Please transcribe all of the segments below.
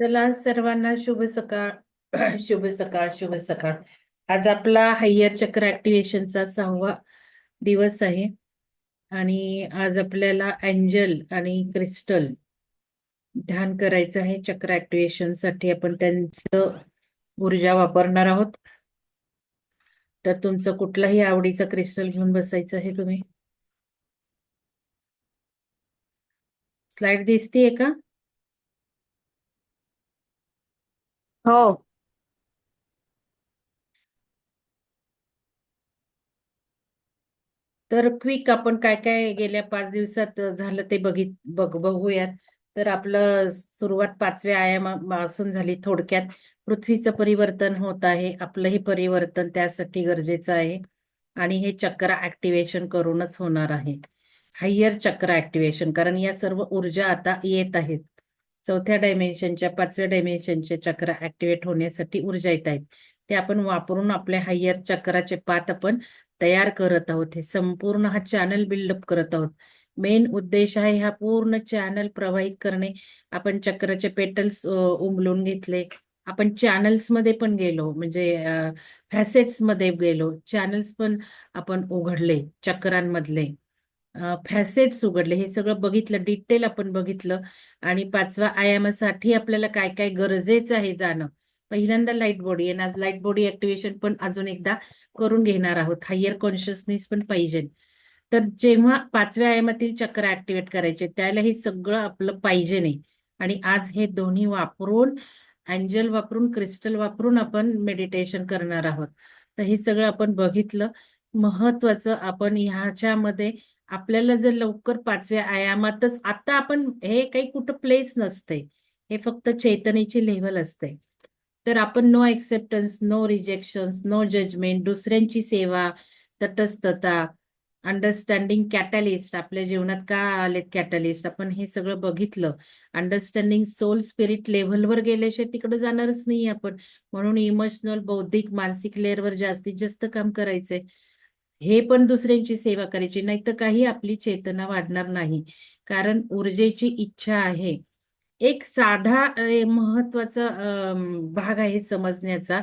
चला सर्वांना शुभ सकाळ. शुभ सकाळ शुभ सकाळ. आज आपला हायर चक्र ऍक्टिव्हेशनचा सहावा दिवस आहे. आणि आज आपल्याला एंजल आणि क्रिस्टल ध्यान करायचं आहे. चक्र ऍक्टिव्हेशनसाठी आपण त्यांचं ऊर्जा वापरणार आहोत. तर तुमचं कुठलाही आवडीचं क्रिस्टल घेऊन बसायचं आहे तुम्ही. स्लाइड दिसतीये का? हो. तर क्विक आपण काय काय गेल्या पाच दिवसात झालं ते बघित बघ बघूयात. तर आपलं सुरुवात पाचव्या आयामापासून झाली थोडक्यात. पृथ्वीचं परिवर्तन होत आहे आपलंही परिवर्तन त्यासाठी गरजेचं आहे. आणि हे चक्र ऍक्टिव्हेशन करूनच होणार आहे. हायर चक्र ऍक्टिव्हेशन कारण या सर्व ऊर्जा आता येत आहेत. चौथ्या डायमेन्शनच्या पाचव्या डायमेन्शनचे चक्र ऍक्टिव्हेट होण्यासाठी ऊर्जा येत आहेत. ते आपण वापरून आपल्या हायर चक्राचे पात आपण तयार करत आहोत. हे संपूर्ण हा चॅनल बिल्डअप करत आहोत. मेन उद्देश आहे हा पूर्ण चॅनल प्रवाहित करणे. आपण चक्राचे पेटल्स उमलून घेतले. आपण चॅनल्समध्ये पण गेलो म्हणजे फॅसेट्समध्ये गेलो. चॅनल्स पण आपण उघडले चक्रांमधले. फॅसेट्स उघडले हे सगळं बघितलं डिटेल आपण बघितलं. आणि पाचवा आयामासाठी आपल्याला काय काय गरजेचं आहे जाणं. पहिल्यांदा लाइट बॉडी आणि आज लाइट बॉडी ऍक्टिव्हेशन पण अजून एकदा करून घेणार आहोत. हायर कॉन्शियसनेस पण पाहिजे. तर जेव्हा पाचव्या आयामातील चक्र ऍक्टिव्हेट करायचे त्याला हे सगळं आपलं पाहिजे नाही. आणि आज हे दोन्ही वापरून अँजल वापरून क्रिस्टल वापरून आपण मेडिटेशन करणार आहोत. तर हे सगळं आपण बघितलं. महत्वाचं आपण ह्याच्यामध्ये आपल्याला जर लवकर पाचव्या आयामातच आता आपण हे काही कुठं प्लेस नसते हे फक्त चेतनेची लेव्हल असते तर आपण no acceptance no rejections no judgement दुसऱ्यांची सेवा तटस्थता अंडरस्टँडिंग कॅटलिस्ट आपल्या जीवनात का आलेत कॅटलिस्ट आपण हे सगळं बघितलं. अंडरस्टँडिंग सोल स्पिरिट लेव्हलवर गेल्याशिवाय तिकडे जाणारच नाही आपण. म्हणून इमोशनल बौद्धिक मानसिक लेअरवर जास्तीत जास्त काम करायचंय. हे पण दुसऱ्यांची सेवा करायची नाही तर काही आपली चेतना वाढणार नाही. कारण ऊर्जेची इच्छा आहे. एक साधा महत्त्वाचा भाग आहे समजण्याचा.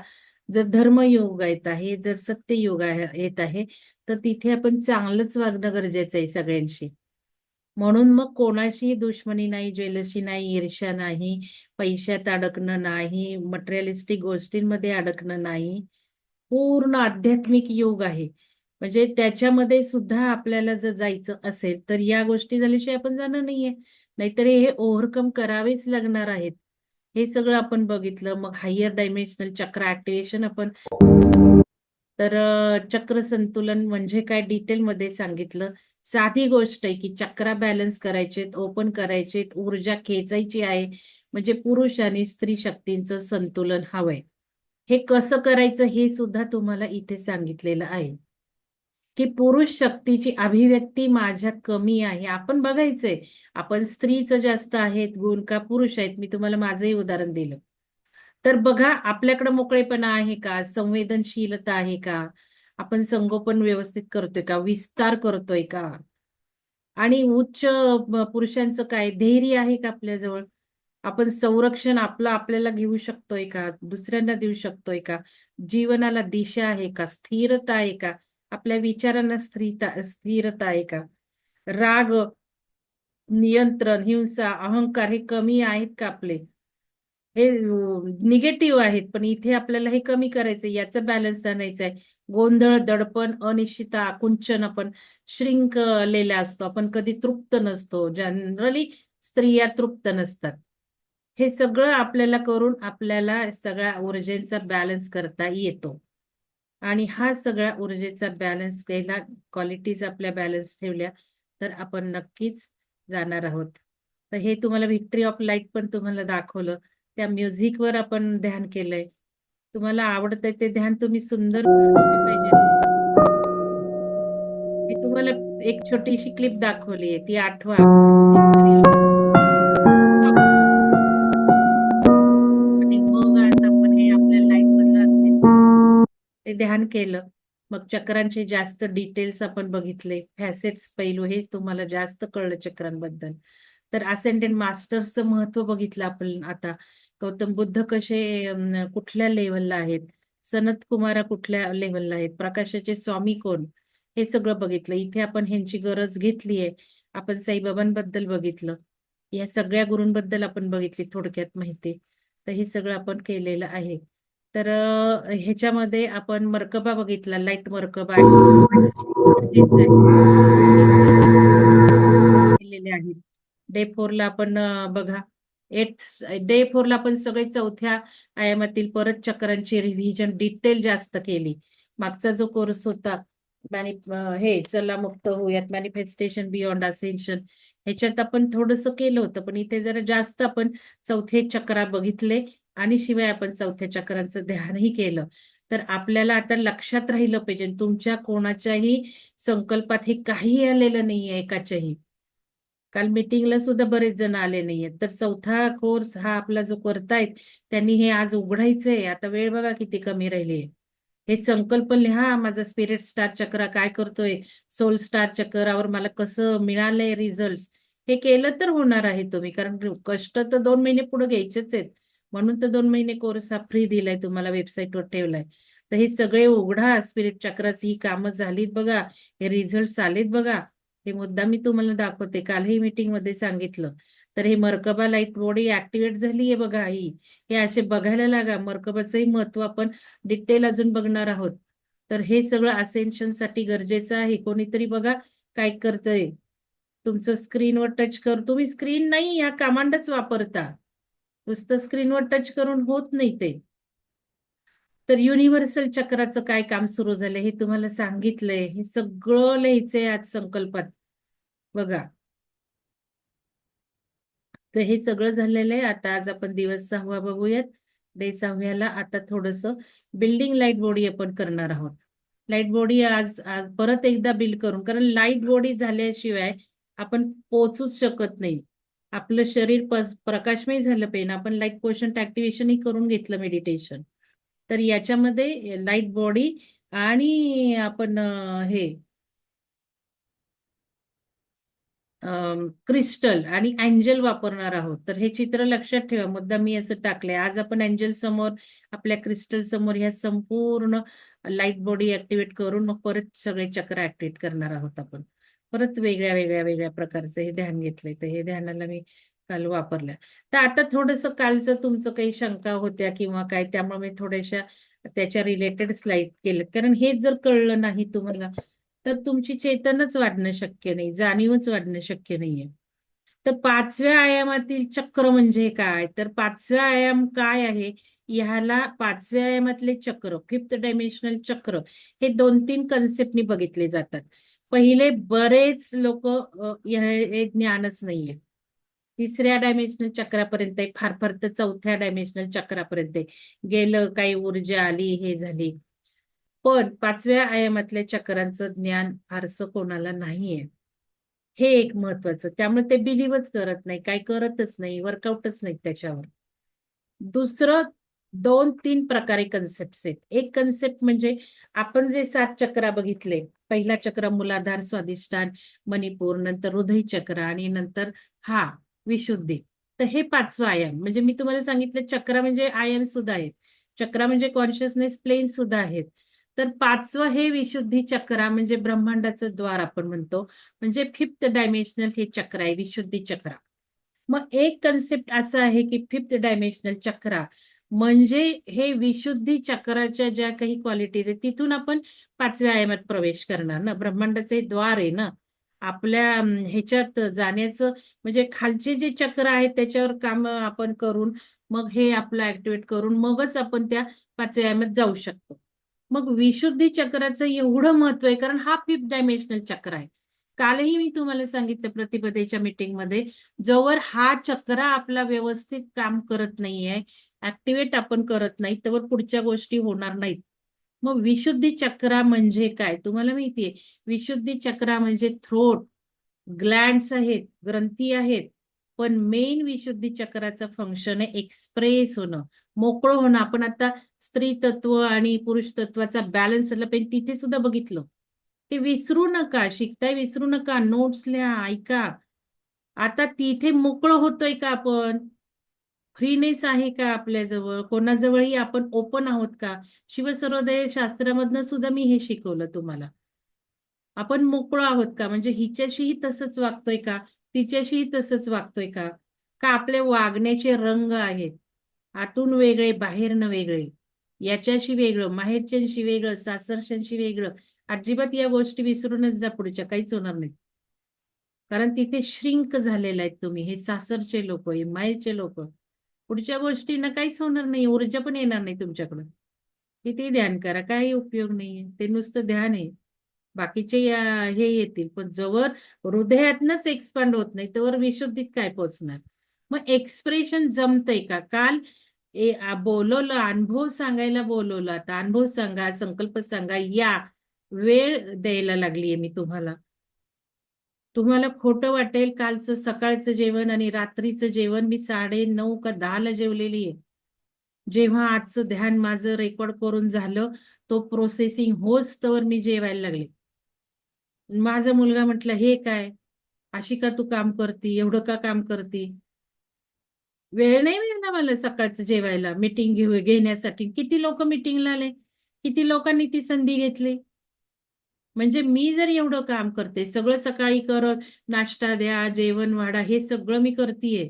जर धर्मयोग येत आहे जर सत्ययोग येत आहे तर तिथे आपण चांगलंच वागणं गरजेचं आहे सगळ्यांशी. म्हणून मग कोणाशी दुश्मनी नाही ज्वेलशी नाही ईर्ष्या नाही पैशात अडकणं नाही मटेरियलिस्टिक गोष्टींमध्ये अडकणं नाही पूर्ण आध्यात्मिक योग आहे. म्हणजे त्याच्यामध्ये सुद्धा आपल्याला जर जायचं असेल तर या गोष्टी झाल्याशिवाय आपण जाणार नाहीये. नाहीतर हे ओव्हरकम करावेच लागणार आहेत. हे सगळं आपण बघितलं. मग हायर डायमेन्शनल चक्र ऍक्टिव्हेशन आपण तर चक्र संतुलन म्हणजे काय डिटेलमध्ये सांगितलं. साधी गोष्ट आहे की चक्रा बॅलन्स करायचे ओपन करायचे ऊर्जा खेचायची आहे. म्हणजे पुरुष आणि स्त्री शक्तींचं संतुलन हवंय. हे कसं करायचं हे सुद्धा तुम्हाला इथे सांगितलेलं आहे. की पुरुष शक्तीची अभिव्यक्ती माझ्या कमी आहे. आपण बघायचंय आपण स्त्रीचं जास्त आहेत गुण का पुरुष आहेत मी तुम्हाला माझंही उदाहरण दिलं. तर बघा आपल्याकडे मोकळेपणा आहे का? संवेदनशीलता आहे का? आपण संगोपन व्यवस्थित करतोय का? विस्तार करतोय का? आणि उच्च पुरुषांचं काय? धैर्य आहे का आपल्याजवळ? आपण संरक्षण आपलं आपल्याला घेऊ शकतोय का? दुसऱ्यांना देऊ शकतोय का? जीवनाला दिशा आहे का? स्थिरता आहे का? आपल्या विचारांना स्थिरता स्थिरता आहे का? राग नियंत्रण हिंसा अहंकार हे कमी आहेत का आपले? हे निगेटिव्ह आहेत पण इथे आपल्याला हे कमी करायचं याचं बॅलन्स आणायचं आहे गोंधळ दडपण अनिश्चितता आकुंचन आपण श्रिंकलेला असतो. आपण कधी तृप्त नसतो. जनरली स्त्रिया तृप्त नसतात. हे सगळं आपल्याला करून आपल्याला सगळ्या ऊर्जेचा बॅलन्स करता येतो. आणि हा सगळ्या ऊर्जेचा बॅलन्स केला क्वालिटीज आपल्या बॅलन्स ठेवल्या तर आपण नक्कीच जाणार आहोत. तर हे तुम्हाला व्हिक्टरी ऑफ लाइट पण तुम्हाला दाखवलं. त्या म्युझिकवर आपण ध्यान केलंय. तुम्हाला आवडतंय ते ध्यान तुम्ही सुंदर पाहिजे. तुम्हाला एक छोटीशी क्लिप दाखवली आहे. ती आठवा. ध्यान केलं मग चक्रांचे जास्त डिटेल्स आपण बघितले फॅसेट्स पैलू हेच तुम्हाला जास्त कळलं चक्रांबद्दल. तर असेंडेंट मास्टर्सचं महत्त्व बघितलं आपण आता. गौतम बुद्ध कसे कुठल्या लेवलला आहेत? सनत कुमारा कुठल्या लेवलला आहेत? प्रकाशाचे स्वामी कोण? हे सगळं बघितलं. इथे आपण ह्यांची गरज घेतलीये आपण साईबाबांबद्दल बघितलं. या सगळ्या गुरूंबद्दल आपण बघितली थोडक्यात माहिती. तर हे सगळं आपण केलेलं आहे. तर ह्याच्यामध्ये आपण मरकबा बघितला लाइट मरकबा. केलेले आहेत. डे फोरला आपण बघा. एट डे फोरला आपण सगळे चौथ्या आयामातील परत चक्रांची रिव्हिजन डिटेल जास्त केली. मागचा जो कोर्स होता मॅनि हे चला मुक्त होऊयात मॅनिफेस्टेशन बियॉन्ड असेन्शन ह्याच्यात आपण थोडंसं केलं होतं पण इथे जरा जास्त आपण चौथे चक्रा बघितले. आणि शिवाय आपण चौथ्या चक्रांचं ध्यानही केलं तर आपल्याला आता लक्षात राहिलं पाहिजे तुमच्या कोणाच्याही संकल्पात हे काही आलेलं नाहीये एकाच्याही. काल मीटिंगला सुद्धा बरेच जण आले नाहीयेत तर चौथा कोर्स हा आपला जो करतायत त्यांनी हे आज उघडायचंय. आता वेळ बघा किती कमी राहिली आहे हे संकल्प लिहा माझा स्पिरिट स्टार चक्र काय करतोय? सोल स्टार चक्रावर मला कसं मिळालंय रिझल्ट हे केलं तर होणार आहे तुम्ही कारण कष्ट तर दोन महिने पुढे घ्यायचेच आहेत. म्हणून तर दोन महिने कोर्स हा फ्री दिलाय तुम्हाला वेबसाईटवर ठेवलाय. तर हे सगळे उघडा स्पिरिट चक्राची ही कामं झालीत बघा. हे रिझल्ट आलेत बघा. हे मुद्दा मी तुम्हाला दाखवते. कालही मीटिंगमध्ये सांगितलं. तर हे मर्कबा लाइट बॉडी ऍक्टिव्हेट झाली आहे बघा ही हे असे बघायला लागा. मरकबाचंही महत्त्व आपण डिटेल अजून बघणार आहोत. तर हे सगळं असेन्शनसाठी गरजेचं आहे. कोणीतरी बघा काय करतंय. तुमचं स्क्रीनवर टच कर. तुम्ही स्क्रीन नाही ह्या कमांडच वापरता. नुसतं स्क्रीनवर टच करून होत नाही ते. तर युनिव्हर्सल चक्राचं काय काम सुरू झालंय हे तुम्हाला सांगितलंय. हे सगळं लिहायचंय आज संकल्पात. बघा. तर हे सगळं झालेलं आहे. आता आज आपण दिवस सहावा बघूयात. डे सहाव्याला आता थोडस बिल्डिंग लाइट बॉडी आपण करणार आहोत. लाइट बॉडी आज आज परत एकदा बिल्ड करून कारण लाइट बॉडी झाल्याशिवाय आपण पोचूच शकत नाही. आपलं शरीर प्रकाशमय झालं पेन आपण लाइट पोर्शन ऍक्टिव्हेशनही करून घेतलं मेडिटेशन तर याच्यामध्ये लाइट बॉडी आणि आपण हे क्रिस्टल आणि अँजल वापरणार आहोत. तर हे चित्र लक्षात ठेवा. मुद्दा मी असं टाकलंय. आज आपण अँजल समोर आपल्या क्रिस्टल समोर ह्या संपूर्ण लाइट बॉडी ऍक्टिव्हेट करून मग परत सगळे चक्र ऍक्टिव्हेट करणार आहोत आपण. परत वेगळ्या वेगळ्या वेगळ्या प्रकारचं हे ध्यान घेतलंय. तर हे ध्यानाला मी काल वापरलं. तर आता थोडंसं कालचं तुमचं काही शंका होत्या किंवा काय त्यामुळे मी थोड्याशा त्याच्या रिलेटेड स्लाइड केलं कारण हे जर कळलं नाही तुम्हाला तर तुमची चेतनच वाढणं शक्य नाही जाणीवच वाढणं शक्य नाहीये. तर पाचव्या आयामातील चक्र म्हणजे काय? तर पाचव्या आयाम काय आहे? ह्याला पाचव्या आयामातले चक्र फिफ्थ डायमेन्शनल चक्र हे दोन तीन कन्सेप्टनी बघितले जातात. पहिले बरेच लोक हे ज्ञानच नाहीये. तिसऱ्या डायमेन्शनल चक्रापर्यंत आहे, फार फार तर चौथ्या डायमेन्शनल चक्रापर्यंत आहे. गेलं काही ऊर्जा आली हे झाली. पण पाचव्या आयामातल्या चक्रांचं ज्ञान फारसं कोणाला नाहीये. हे एक महत्वाचं त्यामुळे ते बिलीवच करत नाही काही करतच नाही वर्कआउटच नाही त्याच्यावर. दुसरं दोन तीन प्रकारे कन्सेप्ट आहेत. एक कन्सेप्ट म्हणजे आपण जे सात चक्रा बघितले पहिला चक्र मुलाधार स्वादिष्टान मणिपूर नंतर हृदय चक्र आणि नंतर हा विशुद्धी. तर हे पाचवा आयाम. म्हणजे मी तुम्हाला सांगितलं चक्र म्हणजे आयाम सुद्धा आहेत. चक्र म्हणजे कॉन्शियसनेस प्लेन सुद्धा आहेत. तर पाचवं हे विशुद्धी चक्र म्हणजे ब्रह्मांडाचं द्वार आपण म्हणतो. म्हणजे फिफ्थ डायमेन्शनल हे चक्र आहे विशुद्धी चक्र. मग एक कन्सेप्ट असा आहे की फिफ्थ डायमेन्शनल चक्र म्हणजे हे विशुद्धी चक्राच्या ज्या काही क्वालिटीज आहेत तिथून आपण पाचव्या आयामात प्रवेश करणार ना. ब्रह्मांडाचे द्वार आहे ना. आपल्या ह्याच्यात जाण्याचं म्हणजे खालचे जे चक्र आहेत त्याच्यावर काम आपण करून मग हे आपलं ऍक्टिव्हेट करून मगच आपण त्या पाचव्या आयामात जाऊ शकतो. मग विशुद्धी चक्राचं एवढं महत्त्व आहे कारण हा फिफ्थ डायमेन्शनल चक्र आहे. कालही मी तुम्हाला सांगितलं प्रतिपदेच्या मीटिंगमध्ये जोवर हा चक्र आपला व्यवस्थित काम करत नाहीये ऍक्टिव्हेट आपण करत नाही तर पुढच्या गोष्टी होणार नाहीत. मग विशुद्धी चक्रा म्हणजे काय? तुम्हाला माहितीये विशुद्धी चक्रा म्हणजे थ्रोट ग्लँड्स आहेत ग्रंथी आहेत पण मेन विशुद्धी चक्राचं फंक्शन आहे एक्सप्रेस होणं. मोकळं होणं. आपण आता स्त्री तत्व आणि पुरुष तत्वाचा बॅलन्स पण तिथे सुद्धा बघितलं. ते विसरू नका शिकताय विसरू नका नोट्स लिहा ऐका. आता तिथे मोकळं होतोय का आपण? फ्रीनेस आहे का आपल्याजवळ? कोणाजवळही आपण ओपन आहोत का? शिवसर्वोदय शास्त्रामधनं सुद्धा मी हे शिकवलं तुम्हाला. आपण मोकळो आहोत का? म्हणजे हिच्याशीही तसंच वागतोय का? तिच्याशीही तसंच वागतोय का? का आपले वागण्याचे रंग आहेत? आतून वेगळे बाहेरनं वेगळे. याच्याशी वेगळं माहेरच्यांशी वेगळं सासरच्यांशी वेगळं. अजिबात या गोष्टी विसरूनच जा पुढच्या काहीच होणार नाही. कारण तिथे श्रिंक झालेले आहेत तुम्ही. हे सासरचे लोक हे माहेरचे लोक. पुढच्या गोष्टींना काहीच होणार नाही ऊर्जा पण येणार नाही तुमच्याकडं. किती ध्यान करा काही उपयोग नाहीये. ते नुसतं ध्यान आहे. बाकीचे या- हे येतील पण जवळ हृदयातनच एक्सपांड होत नाही तर विशुद्धीत काय पोचणार? मग एक्सप्रेशन जमतंय का? काल ए बोलवलं अनुभव सांगायला बोलवलं. आता अनुभव सांगा संकल्प सांगा या वेळ द्यायला लागलीये मी तुम्हाला. तुम्हाला खोटं वाटेल कालचं सकाळचं जेवण आणि रात्रीचं जेवण. मी साडे नऊ का दहाला जेवलेली आहे. जेव्हा आजचं ध्यान माझं रेकॉर्ड करून झालं तो प्रोसेसिंग होच तर मी जेवायला लागले. माझा मुलगा म्हटलं हे काय? अशी का तू काम करती? एवढं का काम करती? वेळ नाही मिळाला मला सकाळचं जेवायला. मिटिंग घेऊ घेण्यासाठी. किती लोक मीटिंगला आले? किती लोकांनी ती संधी घेतली? म्हणजे मी जर एवढं काम करते सगळं सकाळी करत नाश्ता द्या जेवण वाढा हे सगळं मी करतीये.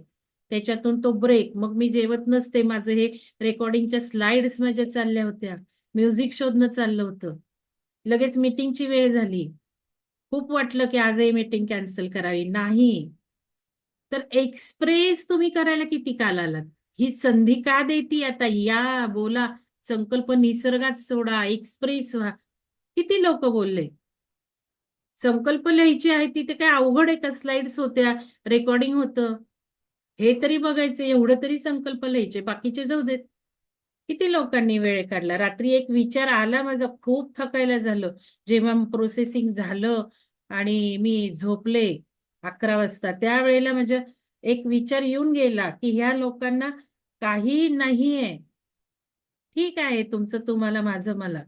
त्याच्यातून तो ब्रेक मग मी जेवत नसते. माझं हे रेकॉर्डिंगच्या स्लाइड्स माझ्या चालल्या होत्या. म्युझिक शोधणं चाललं होतं. लगेच मीटिंगची वेळ झाली. खूप वाटलं की आजही मीटिंग कॅन्सल करावी. नाही. तर एक्सप्रेस तुम्ही करायला किती काल आलात? ही संधी का देती आता? या बोला. संकल्प निसर्गात सोडा. एक्सप्रेस व्हा. किती लोक बोलले? संकल्प लिहायचे आहे तिथे काय अवघड आहे का? स्लाइड्स होत्या रेकॉर्डिंग होतं. हे तरी बघायचं एवढं तरी संकल्प लिहायचे बाकीचे जाऊ देत. किती लोकांनी वेळ काढला? रात्री एक विचार आला माझा खूप थकायला झालं. जेव्हा प्रोसेसिंग झालं आणि मी झोपले अकरा वाजता त्यावेळेला माझ्या एक विचार येऊन गेला की ह्या लोकांना काही नाहीये. ठीक आहे तुमचं तुम्हाला माझं मला.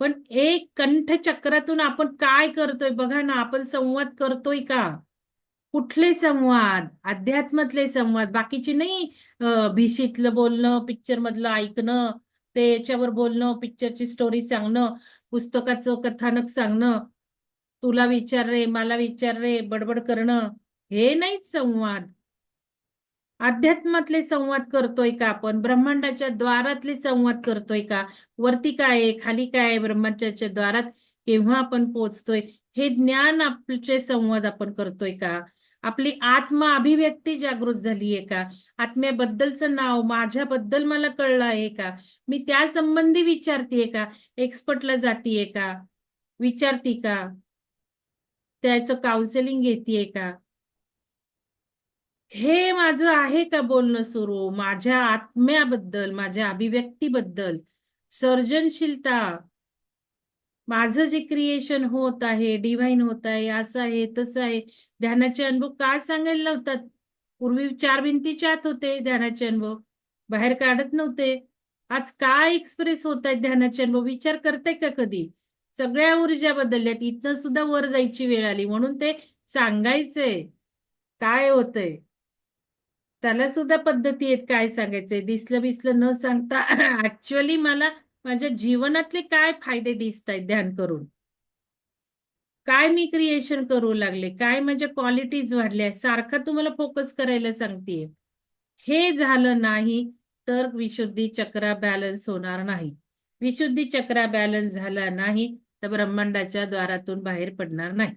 पण एक कंठचक्रातून आपण काय करतोय? बघा ना आपण संवाद करतोय का? कुठले संवाद? अध्यात्मातले संवाद. बाकीचे नाही भीषीतलं भिशीतलं बोलणं पिक्चर मधलं ऐकणं त्याच्यावर बोलणं पिक्चरची स्टोरी सांगणं पुस्तकाचं कथानक सांगणं तुला विचार रे मला विचार रे बडबड करणं हे नाहीच संवाद. अध्यात्मातले संवाद करतोय का आपण? ब्रह्मांडाच्या द्वारातले संवाद करतोय का? वरती काय आहे? खाली काय आहे? ब्रह्मांडाच्या द्वारात केव्हा आपण पोहोचतोय? हे ज्ञान आपले संवाद आपण करतोय का? आपली आत्मा अभिव्यक्ती जागृत झालीये का? आत्म्याबद्दलचं नाव माझ्याबद्दल मला कळलं आहे का? मी त्या संबंधी विचारतीये का? एक्सपर्टला जातीये का? विचारती का? त्याचं काउन्सिलिंग घेतीये का? हे माझं आहे का बोलणं सुरू? माझ्या आत्म्याबद्दल माझ्या अभिव्यक्तीबद्दल? सर्जनशीलता. माझं जे क्रिएशन होत आहे डिव्हाइन होत आहे असं आहे तसं आहे. ध्यानाचे अनुभव काय सांगायला लावतात पूर्वी चार भिंतीच्या आत होते ध्यानाचे अनुभव. बाहेर काढत नव्हते. आज काय एक्सप्रेस होत आहेत ध्यानाचे अनुभव? विचार करताय का कधी? सगळ्या ऊर्जा बदलल्यात. इथनं सुद्धा वर जायची वेळ आली. म्हणून ते सांगायचंय. काय होतंय? त्याला सुद्धा पद्धती आहेत काय सांगायचंय? दिसलं बिसलं न सांगता ऍक्च्युअली मला माझ्या जीवनातले काय फायदे दिसत आहेत ध्यान करून? काय मी क्रिएशन करू लागले? काय माझ्या क्वालिटीज वाढल्या? सारखा तुम्हाला फोकस करायला सांगतेय. हे झालं नाही तर विशुद्धी चक्रा बॅलन्स होणार नाही. विशुद्धी चक्रा बॅलन्स झाला नाही तर ब्रह्मांडाच्या द्वारातून बाहेर पडणार नाही.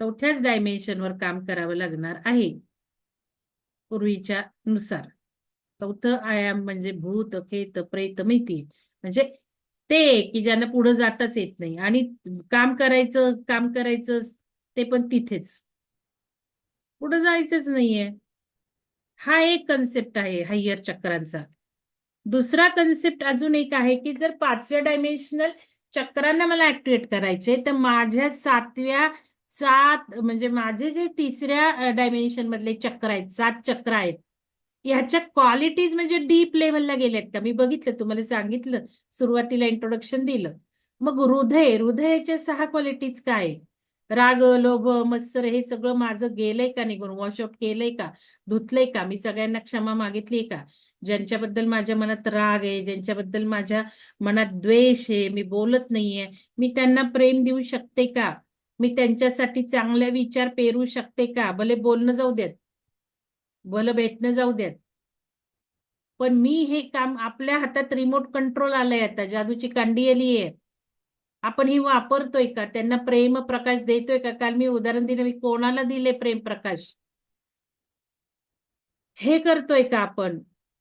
चौथ्याच डायमेन्शनवर काम करावं लागणार आहे. पूर्वीच्या नुसार. चौथं आयाम म्हणजे भूत खेत प्रेत मिती. म्हणजे ते की ज्यांना पुढे जाताच येत नाही. आणि काम करायचं काम करायचं ते पण तिथेच. पुढे जायचंच नाहीये. हा एक कन्सेप्ट आहे हायर चक्रांचा. दुसरा कन्सेप्ट अजून एक आहे की जर पाचव्या डायमेन्शनल चक्रांना मला ऍक्टिवेट करायचे तर माझ्या सातव्या सात म्हणजे माझे जे तिसऱ्या डायमेन्शन मधले चक्र आहेत सात चक्र आहेत. ह्याच्या क्वालिटीज म्हणजे डीप लेवलला गेल्यात का? मी बघितलं तुम्हाला सांगितलं सुरुवातीला इंट्रोडक्शन दिलं. मग हृदय हृदयाच्या सहा क्वालिटीज काय? राग लोभ मत्सर हे सगळं माझं गेलंय का निघून? वॉशआउट केलंय का? धुतलंय का? मी सगळ्यांना क्षमा मागितली का? ज्यांच्याबद्दल माझ्या मनात राग आहे ज्यांच्याबद्दल माझ्या मनात द्वेष आहे मी बोलत नाहीये मी त्यांना प्रेम देऊ शकते का? मी त्यांच्यासाठी चांगले विचार पेरू शकते का? भले बोलणं जाऊ देत. भलं भेटणं जाऊ देत. पण मी हे काम आपल्या हातात रिमोट कंट्रोल आलंय आता. जादूची कांडी आली आहे. आपण ही वापरतोय का? त्यांना प्रेम प्रकाश देतोय का? काल मी उदाहरण दिलं मी कोणाला दिले प्रेम प्रकाश? हे करतोय का आपण?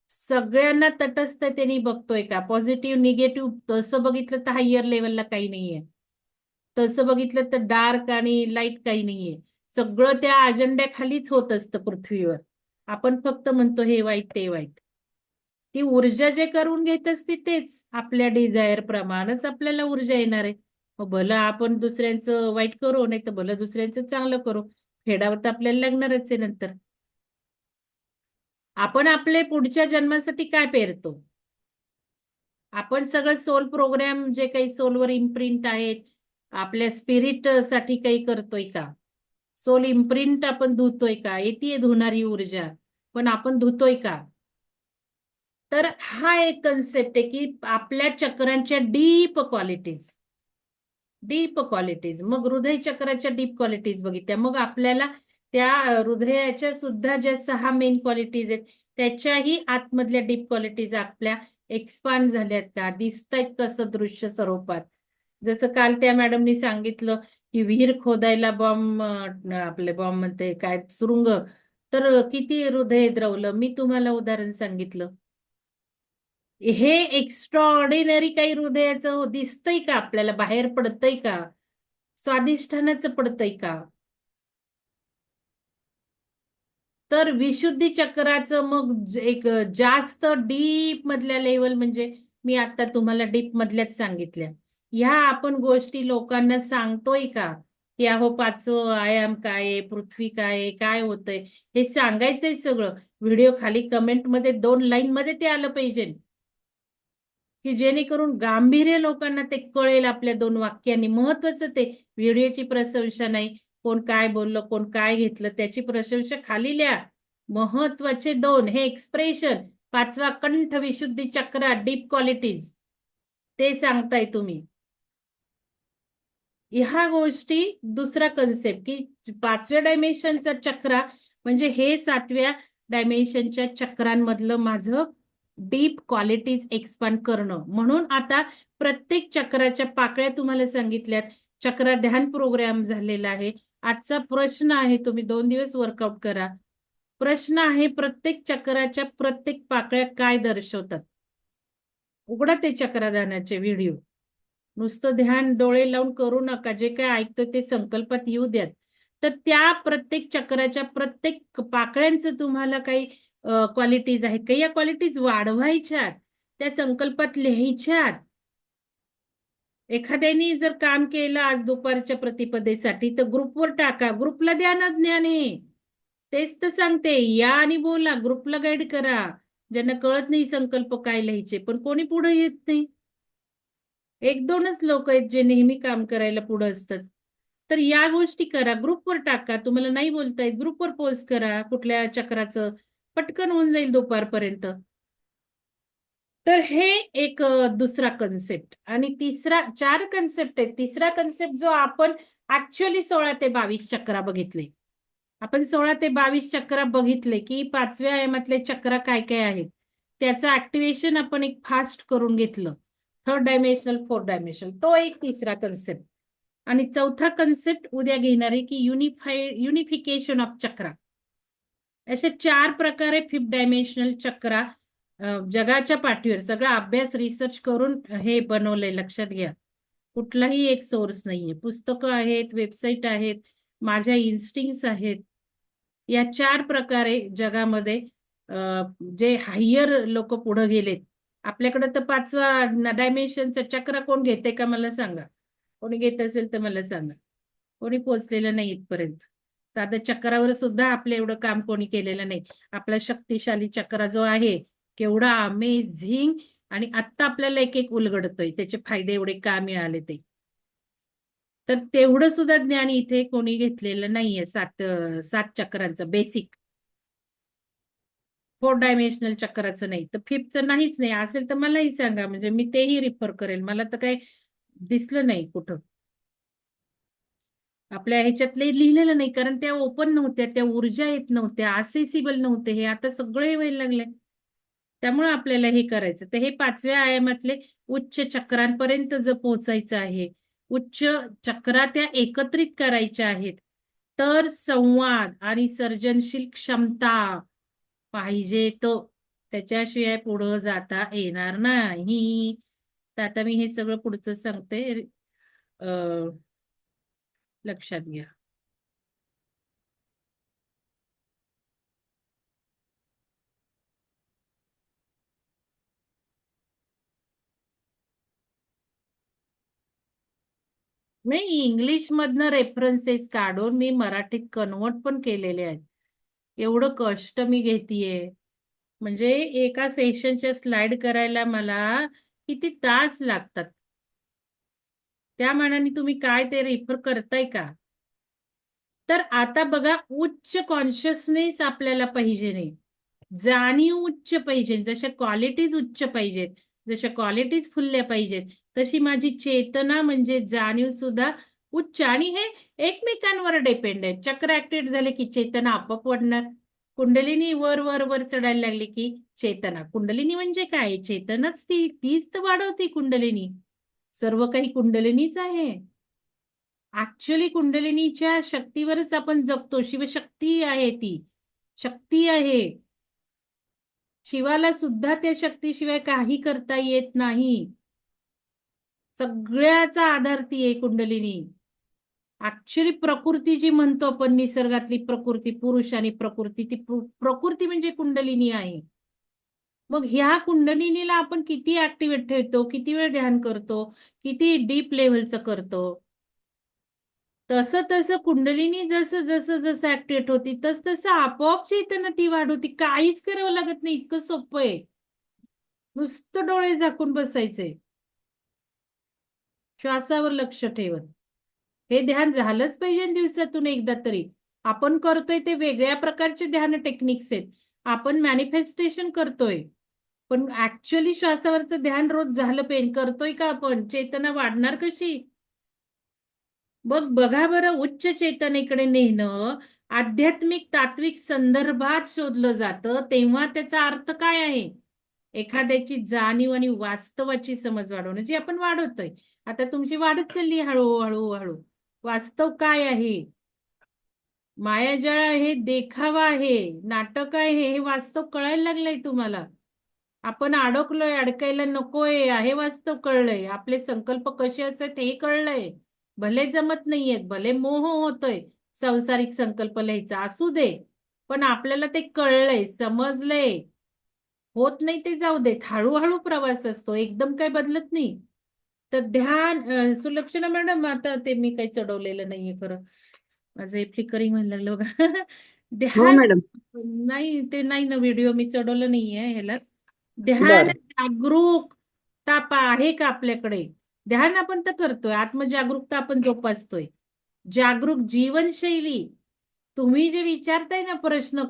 सगळ्यांना तटस्थतेने बघतोय का? पॉझिटिव्ह निगेटिव्ह तसं बघितलं तर हायर लेवलला काही नाहीये. तसं बघितलं तर डार्क आणि लाइट काही नाहीये. सगळं त्या अजेंड्याखालीच होत असतं पृथ्वीवर. आपण फक्त म्हणतो हे वाईट ते वाईट. ती ऊर्जा जे करून घेत असते तेच. आपल्या डिझायर प्रमाणच आपल्याला ऊर्जा येणार आहे. मग भलं आपण दुसऱ्यांचं वाईट करू नाही तर भलं दुसऱ्यांचं चांगलं करू. फेडावं तर आपल्याला लागणारच आहे नंतर. आपण आपले पुढच्या जन्मासाठी काय पेरतो? आपण सगळं सोल प्रोग्राम जे काही सोलवर इम्प्रिंट आहेत आपल्या स्पिरिटसाठी काही करतोय का? सोल इम्प्रिंट आपण धुतोय का? येते धुणारी ऊर्जा. पण आपण धुतोय का? तर हा एक कन्सेप्ट आहे की आपल्या चक्रांच्या डीप क्वालिटीज डीप क्वालिटीज मग हृदय चक्राच्या डीप क्वालिटीज बघितल्या. मग आपल्याला त्या हृदयाच्या सुद्धा ज्या सहा मेन क्वालिटीज आहेत त्याच्याही आतमधल्या डीप क्वालिटीज आपल्या एक्सपांड झाल्यात का? दिसतायत कसं दृश्य स्वरूपात? जसं काल त्या मॅडमनी सांगितलं की विहीर खोदायला बॉम्ब आपले बॉम्ब म्हणते काय सुरुंग तर किती हृदय द्रवलं? मी तुम्हाला उदाहरण सांगितलं. हे एक्स्ट्रा ऑर्डिनरी काही हृदयाचं दिसतंय का? आपल्याला बाहेर पडतंय का? स्वादिष्ठानाचं पडतंय का? तर विशुद्धी चक्राचं मग एक जास्त डीप मधल्या लेवल म्हणजे मी आता तुम्हाला डीप मधल्याच सांगितल्या. ह्या आपण गोष्टी लोकांना सांगतोय का? की अहो पाचवं आयाम काय आहे? पृथ्वी काय आहे? काय होतंय? हे सांगायचंय सगळं. व्हिडिओ खाली कमेंटमध्ये दोन लाईन मध्ये ते आलं पाहिजे. की जेणेकरून गांभीर्य लोकांना ते कळेल आपल्या दोन वाक्यांनी. महत्वाचं ते. व्हिडिओची प्रशंसा नाही. कोण काय बोललं कोण काय घेतलं त्याची प्रशंसा खाली लिहा. महत्त्वाचे दोन. हे एक्सप्रेशन पाचवा कंठ विशुद्धी चक्र डीप क्वालिटीज ते सांगताय तुम्ही. ह्या गोष्टी दुसरा कन्सेप्ट की पाचव्या डायमेन्शनचा चक्रा म्हणजे हे सातव्या डायमेन्शनच्या चक्रांमधलं माझं डीप क्वालिटीज एक्सपांड करणं. म्हणून आता प्रत्येक चक्राच्या पाकळ्या तुम्हाला सांगितल्यात. चक्र ध्यान प्रोग्राम झालेला आहे. आजचा प्रश्न आहे तुम्ही दोन दिवस वर्कआउट करा. प्रश्न आहे प्रत्येक चक्राच्या प्रत्येक पाकळ्या काय दर्शवतात? उघडा ते चक्राधानाचे व्हिडिओ नुसतं ध्यान डोळे लावून करू नका जे काय ऐकतं ते संकल्पात येऊ द्यात. तर त्या प्रत्येक चक्राच्या प्रत्येक पाकळ्यांचं तुम्हाला काही क्वालिटीज आहेत काही या क्वालिटीज वाढवायच्यात त्या संकल्पात लिहायच्यात. एखाद्याने जर काम केलं आज दुपारच्या प्रतिपदेसाठी तर ग्रुपवर टाका. ग्रुपला द्या ना ज्ञान हे. तेच तर सांगते. या आणि बोला. ग्रुपला गाईड करा. ज्यांना कळत नाही संकल्प काय लिहायचे पण कोणी पुढे येत नाही. एक दोनच लोक आहेत जे नेहमी काम करायला पुढे असतात. तर या गोष्टी करा. ग्रुपवर टाका. तुम्हाला नाही बोलता येत. ग्रुपवर पोस्ट करा. कुठल्या चक्राचं? पटकन होऊन जाईल दुपारपर्यंत. तर हे एक दुसरा कन्सेप्ट आणि तिसरा चार कन्सेप्ट आहे तिसरा कन्सेप्ट जो आपण ऍक्च्युअली सोळा ते बावीस चक्रा बघितले. आपण सोळा ते बावीस चक्रा बघितले की पाचव्या आयामातले चक्र काय काय आहेत? त्याचं ऍक्टिव्हेशन आपण एक फास्ट करून घेतलं. थर्ड डायमेन्शनल फोर्थ डायमेन्शनल तो एक तिसरा कन्सेप्ट आणि चौथा कन्सेप्ट उद्या घेणार आहे की युनिफाईड युनिफिकेशन ऑफ चक्रा. असे चार प्रकारे फिफ्थ डायमेन्शनल चक्रा जगाच्या पाठीवर. सगळा अभ्यास रिसर्च करून हे बनवलंय. लक्षात घ्या. कुठलाही एक सोर्स नाहीये. पुस्तकं आहेत वेबसाईट आहेत माझ्या इन्स्टिंग्स आहेत. या चार प्रकारे जगामध्ये जे हायर लोक पुढे गेलेत आपल्याकडे तर पाचवा डायमेन्शनचा चक्र कोण घेते का मला सांगा. कोणी घेत असेल तर मला सांगा. कोणी पोचलेलं नाही इथपर्यंत. आता चक्रावर सुद्धा आपलं एवढं काम कोणी केलेलं नाही. आपला शक्तिशाली चक्र जो आहे केवढा अमेझिंग आणि आत्ता आपल्याला एक एक उलगडतोय. त्याचे फायदे एवढे का मिळाले ते? तर तेवढं सुद्धा ज्ञान इथे कोणी घेतलेलं नाहीये. सात सात चक्रांचं बेसिक फोर डायमेन्शनल चक्राचं नाही. तर फिफ्थचं नाहीच नाही. असेल तर मलाही सांगा. म्हणजे मी तेही रिफर करेल. मला तर काही दिसलं नाही कुठं. आपल्या ह्याच्यातले लिहिलेलं नाही. कारण त्या ओपन नव्हत्या. त्या ऊर्जा येत नव्हत्या. असेसिबल नव्हते. हे आता सगळे व्हायला लागले. त्यामुळे आपल्याला हे करायचं. तर हे पाचव्या आयामातले उच्च चक्रांपर्यंत जर पोहोचायचं आहे उच्च चक्रा त्या एकत्रित करायच्या आहेत तर संवाद आणि सर्जनशील क्षमता पाहिजे तो. त्याच्याशिवाय पुढं जाता येणार नाही. तर आता मी हे सगळं पुढचं सांगते. लक्षात घ्या. मी इंग्लिश मधनं रेफरन्सेस काढून मी मराठीत कन्वर्ट पण केलेले आहेत. एवढं कष्ट मी घेतीये. म्हणजे एका सेशनच्या स्लाइड करायला मला किती तास लागतात? त्या मानाने तुम्ही काय ते रेफर करताय का? तर आता बघा उच्च कॉन्शियसनेस आपल्याला पाहिजे नाही जाणीव उच्च पाहिजे. जशा क्वालिटीज उच्च पाहिजेत जशा क्वालिटीज फुलल्या पाहिजेत तशी माझी चेतना म्हणजे जाणीव सुद्धा उच्च आणि हे एकमेकांवर डिपेंड आहे चक्र ऍक्टिव्हेट झाले की चेतना आपोआप वाढणार. कुंडलिनी वर वर वर चढायला लागली की चेतना. कुंडलिनी म्हणजे काय? चेतनाच ती तीच तर वाढवते कुंडलिनी. सर्व काही कुंडलिनीच आहे. ऍक्च्युअली कुंडलिनीच्या शक्तीवरच आपण जगतो. शिवशक्ती आहे ती. शक्ती आहे. शिवाला सुद्धा त्या शक्तीशिवाय काही करता येत नाही. सगळ्याचा आधार ती आहे कुंडलिनी. ऍक्च्युली प्रकृती जी म्हणतो आपण निसर्गातली प्रकृती पुरुष आणि प्रकृती ती प्रकृती म्हणजे कुंडलिनी आहे. मग ह्या कुंडलिनीला आपण किती ऍक्टिव्हेट ठेवतो किती वेळ ध्यान करतो किती डीप लेवलचं करतो? तसं तसं कुंडलिनी जसं जसं जसं ऍक्टिव्हेट होती तस तसं आपोआप चैतन्य ती वाढवती. काहीच करावं लागत नाही इतकं सोपं आहे. नुसतं डोळे झाकून बसायचे श्वासावर लक्ष ठेवत. हे ध्यान झालंच पाहिजे दिवसातून एकदा तरी. आपण करतोय ते वेगळ्या प्रकारचे ध्यान टेक्निक्स आहेत. आपण मॅनिफेस्टेशन करतोय. पण ऍक्च्युअली श्वासावरचं ध्यान रोज झालं पेन करतोय का आपण? चेतना वाढणार कशी? बघ बघा बरं उच्च चेतनेकडे नेणं आध्यात्मिक तात्विक संदर्भात शोधलं जातं. तेव्हा त्याचा अर्थ काय आहे? एखाद्याची जाणीव आणि वास्तवाची समज वाढवणं जी आपण वाढवतोय. आता तुमची वाढत चालली हळूहळू हळू वास्तव काय आहे? मायाजाळ आहे देखावा आहे नाटक आहे हे वास्तव कळायला लागलंय तुम्हाला. आपण अडकलोय अडकायला नकोय हे वास्तव कळलंय. आपले संकल्प कसे असतात हे कळलंय. भले जमत नाहीयेत भले मोह होतोय संसारिक संकल्प लिहायचा असू दे. पण आपल्याला ते कळलंय समजलंय. होत नाही ते जाऊ देत. हळूहळू प्रवास असतो. एकदम काही बदलत नाही. तर ध्यान सुलक्षणा मॅडम आता ते मी काही चढवलेलं नाहीये खरं. माझं हे फ्लिकरिंग व्हायला लागलं बघा. हो ध्यान मॅडम. नाही ते नाही ना व्हिडिओ मी चढवलं नाहीये ह्याला. ध्यान बरं. जागरूकता पा- आहे का आपल्याकडे? ध्यान आपण तर करतोय आत्मजागरूकता आपण जोपासतोय. जागरूक जीवनशैली. तुम्ही जे विचारताय ना प्रश्न